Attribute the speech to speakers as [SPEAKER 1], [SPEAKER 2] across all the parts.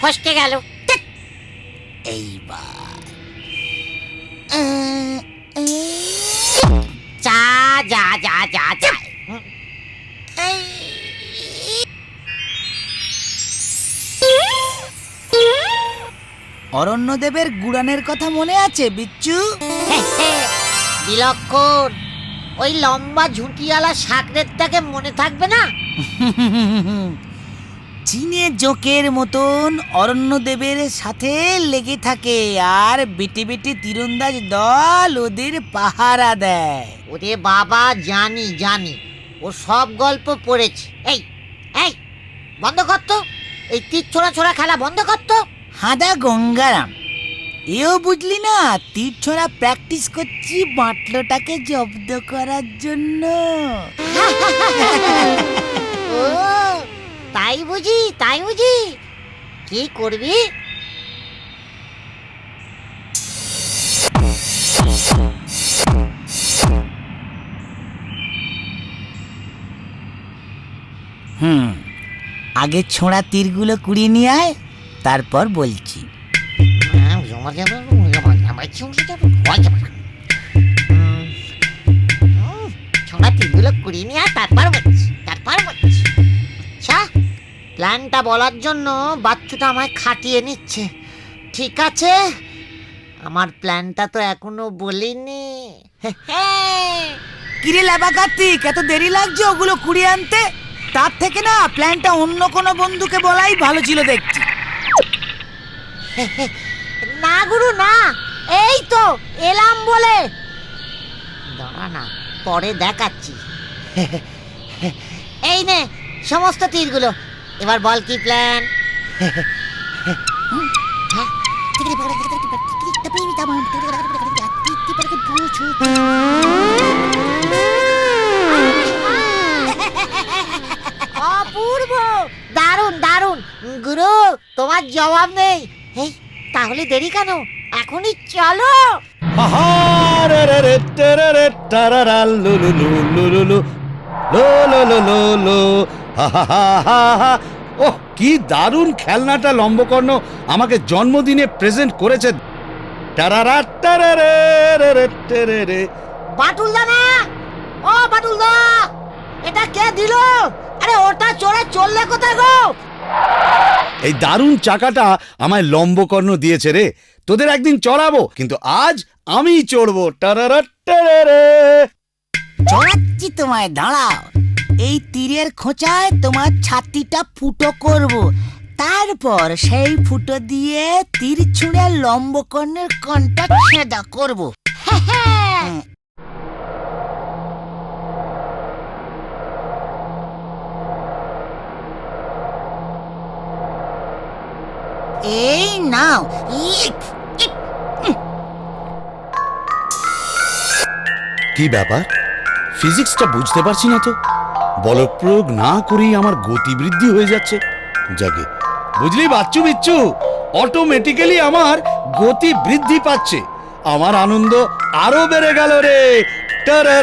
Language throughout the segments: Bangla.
[SPEAKER 1] ফসকে গেল।
[SPEAKER 2] এইবার।
[SPEAKER 1] যা যা যা যা।
[SPEAKER 2] অরণ্যদেবের গুড়ানের কথা মনে আছে বিচ্ছু?
[SPEAKER 1] বিলক্ষণ। ওই লম্বা ঝুঁটিওয়ালা সাকরেরটাকে মনে থাকবে না?
[SPEAKER 2] চীনে জোকের মতন অরণ্যদেবের সাথে লেগে থাকে আর বেটে বেটে তীরন্দাজ দল ওদের পাহারা দেয়।
[SPEAKER 1] ওরে বাবা জানি জানি। ও সব গল্প পড়েছে। এই এই বন্ধ কর তো। এই তীর ছোড়া ছোড়া খেলা বন্ধ কর তো।
[SPEAKER 2] হাদা গঙ্গারাম এও বুঝলি না তীর ছোড়া প্র্যাকটিস করছি বাটলোটাকে জব্দ করার জন্য।
[SPEAKER 1] ও তাই বুঝি তাই বুঝি। কি করবি?
[SPEAKER 2] হুম আগে ছোঁড়া তীরগুলো কুড়িয়ে নিয়ে আয় তারপর বলছি।
[SPEAKER 1] হ্যাঁ, জমা যাবে, প্ল্যানটা বলার জন্য বাচ্চুটা আমায় খাটিয়ে নিচ্ছে। ঠিক আছে? আমার প্ল্যানটা তো এখনও বলিনি।
[SPEAKER 2] কিরে লেবা কার্তিক এত দেরি লাগছে ওগুলো কুড়িয়ে আনতে? তার থেকে না প্ল্যানটা অন্য কোনো বন্ধুকে বলাই ভালো ছিল দেখছি
[SPEAKER 1] না গুরু না। এই তো এলাম বলে। দাঁড়া না পরে দেখাচ্ছি। এই নে সমস্ত তীরগুলো। এবার বল কি প্ল্যান অপূর্ব! দারুণ দারুণ। গুরু তোমার জবাব নেই। এই তাহলে দেরি কেন? এখনই চলো।
[SPEAKER 3] লো লো লো লো লো। ওহ কি দারুণ খেলনাটা লম্বকর্ণ। আমাকে জন্মদিনে প্রেজেন্ট করেছে।
[SPEAKER 1] না! ও এটা কে দিল? আরে ওটা চললে কোথায় গো?
[SPEAKER 3] এই দারুণ চাকাটা আমায় লম্বকর্ণ দিয়েছে রে। তোদের একদিন চড়াবো কিন্তু আজ আমি চড়বো। টারারা টেরেরে।
[SPEAKER 2] চড়াচ্ছি তোমায় দাঁড়াও। এই তীরের খোঁচায় তোমার ছাতিটা ফুটো করব। তারপর সেই ফুটো দিয়ে তীর ছুঁড়ে লম্বকর্ণের কণ্ঠা ছেদা করব। এই নাও ইক, ইক।
[SPEAKER 3] কি ব্যাপার? ফিজিক্সটা বুঝতে পারছি না তো। বল প্রয়োগ না করেই আমার গতি বৃদ্ধি হয়ে যাচ্ছে। যাকে বুঝলি বাচ্চু বিচ্ছু অটোমেটিক্যালি আমার গতি বৃদ্ধি পাচ্ছে। আমার আনন্দ আরও বেড়ে গেল রে। রে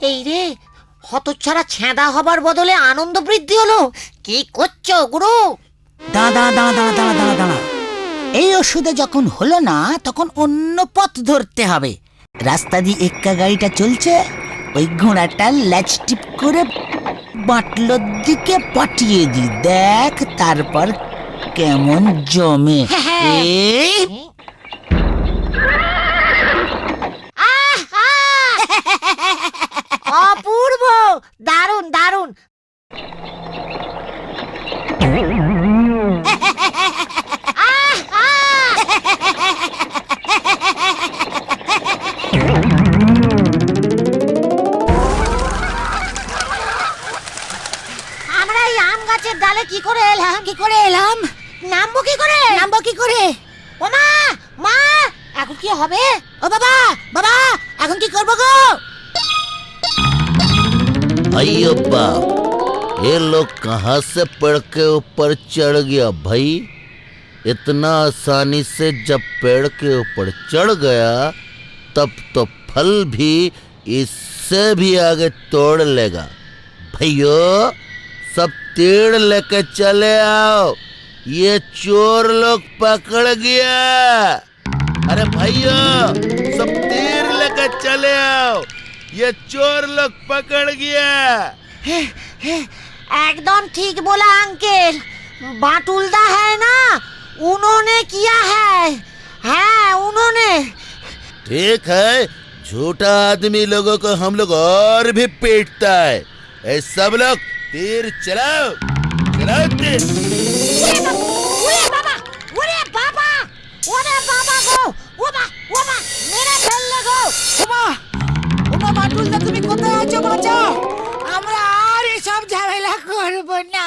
[SPEAKER 1] এই রে হতচ্ছাড়া ছেঁদা হবার বদলে আনন্দ বৃদ্ধি হলো। কি করছ গুরু?
[SPEAKER 2] দাঁড়া দাঁড়া দাঁড়া দাঁড়া দাঁড়া দাঁড়া দাঁড়া। এই ওষুধে যখন হলো না তখন অন্য পথ ধরতে হবে। রাস্তা দিয়ে এক্কা গাড়িটা চলছে ওই ঘোড়াটা ল্যাচ টিপ করে বাটলোর দিকে পাঠিয়ে দি দেখ তারপর কেমন জমে।
[SPEAKER 1] দারুণ দারুণ। আমরা এই আম গাছের ডালে কি করে এলাম?
[SPEAKER 2] কি করে এলাম?
[SPEAKER 1] নামবো কি করে?
[SPEAKER 2] নামবো কি করে?
[SPEAKER 1] ও মা মা এখন কি হবে?
[SPEAKER 2] ও বাবা বাবা এখন কি করব গো?
[SPEAKER 4] अयो बाप ये लोग कहाँ से पेड़ के ऊपर चढ़ गया भाई? इतना आसानी से जब पेड़ के ऊपर चढ़ गया, तब तो फल भी इससे भी आगे तोड़ लेगा। भैयो, सब तीर लेके चले आओ। ये चोर लोग पकड़ गया। अरे भैया, सब तीर लेके चले आओ। ये चोर लोग पकड़ गया।
[SPEAKER 1] एकदम ठीक बोला अंकल। बाटुलदा है ना? उन्होंने किया है। हाँ उन्होंने।
[SPEAKER 4] ठीक है झूठा आदमी लोगों को हम लोग और भी पीटता है। ए सब लोग तीर चलाओ चलाओ तीर।
[SPEAKER 2] আছো বাঁচাও। আমরা আর এসব ঝামেলা করব না।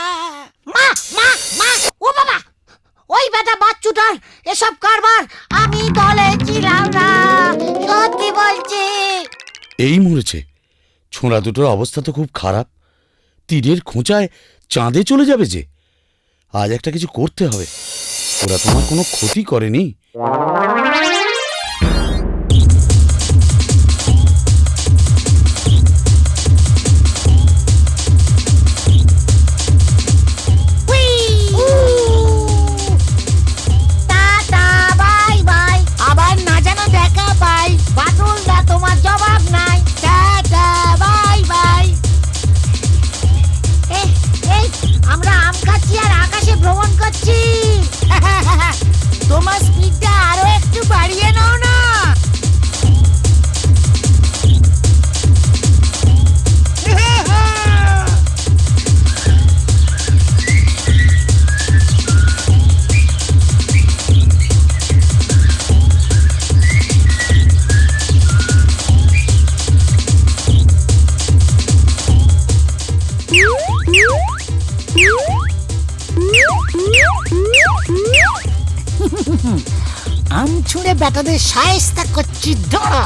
[SPEAKER 1] মা মা মা ও বাবা ওই বেটা বাচ্চুটার এসব কারবার আমি দলে ছিলাম না সত্যি বলছি।
[SPEAKER 3] এই মরেছে। ছোঁড়া দুটোর অবস্থা তো খুব খারাপ। তীরের খোঁচায় চাঁদে চলে যাবে যে। আজ একটা কিছু করতে হবে। ওরা তোমার কোনো ক্ষতি করেনি।
[SPEAKER 2] ব্যাটাদের সায়স্তা করছি ধরা।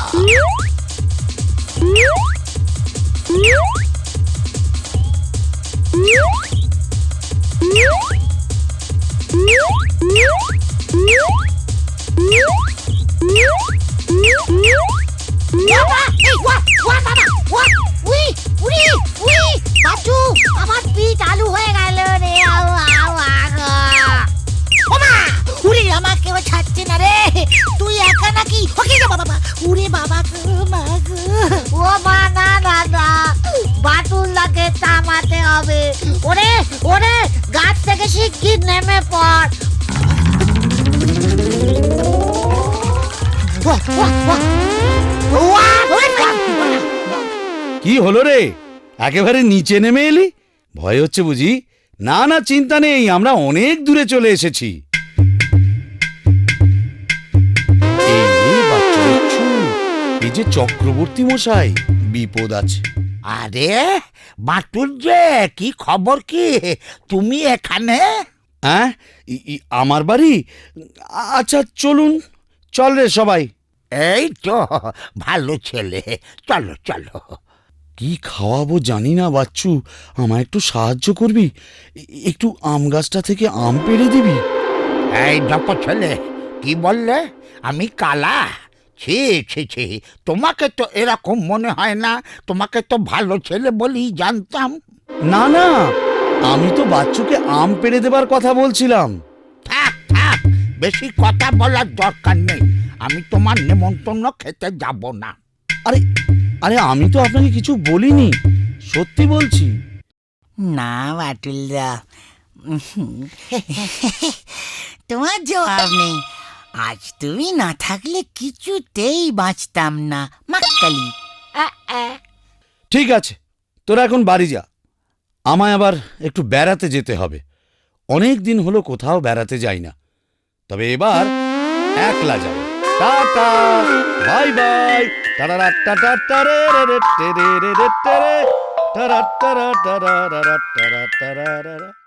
[SPEAKER 2] তুই একা নাকি? ওকে যা বাবা উড়ে বাবা মা
[SPEAKER 1] ও মা না না না। বাটুলদাকে থামাতে হবে। ওরে ওরে গাছ থেকে শিগগির নেমে পড়।
[SPEAKER 3] কি হলো রে? একেবারে নিচে নেমে এলি? ভয় হচ্ছে বুঝি? না না চিন্তা নেই আমরা অনেক দূরে চলে এসেছি। এই যে চক্রবর্তী মশাই বিপদ আছে।
[SPEAKER 5] আরে বাটুল যে কি খবর কি? তুমি এখানে?
[SPEAKER 3] হ্যাঁ আমার বাড়ি? আচ্ছা চলুন চল রে সবাই।
[SPEAKER 5] এই তো ভালো ছেলে। চলো চলো।
[SPEAKER 3] কি খাওয়াবো জানি না বাচ্চু। আমায় একটু সাহায্য করবি? একটু আম গাছটা থেকে আম পেড়ে দিবি?
[SPEAKER 5] এই দপ ছেলে কি বললে? আমি কালা। ছি ছি ছি। তোমাকে তো এরকম মনে হয় না। তোমাকে তো ভালো ছেলে বলেই জানতাম।
[SPEAKER 3] না না আমি তো বাচ্চুকে আম পেড়ে দেবার কথা বলছিলাম।
[SPEAKER 5] থাক থাক বেশি কথা বলার দরকার নেই। আমি তোমার নেমন্তন্ন খেতে যাব না।
[SPEAKER 3] আরে আরে আমি তো আপনাকে কিছু বলিনি সত্যি বলছি।
[SPEAKER 2] না বাটুলদা। তোমার জবাব নেই। আজ তুমি না থাকলে কিছুতেই বাঁচতাম না মাক্কালি।
[SPEAKER 1] আ, আ।
[SPEAKER 3] ঠিক আছে তোরা এখন বাড়ি যা। আমায় আবার একটু বেড়াতে যেতে হবে। অনেক দিন হলো কোথাও বেড়াতে যাই না। তবে এবার একলা যাব। Tata bye bye. টারা টাটা টারে রে রে রে রে রে রে রে। টারা টারা টারা টারা টারা টারা।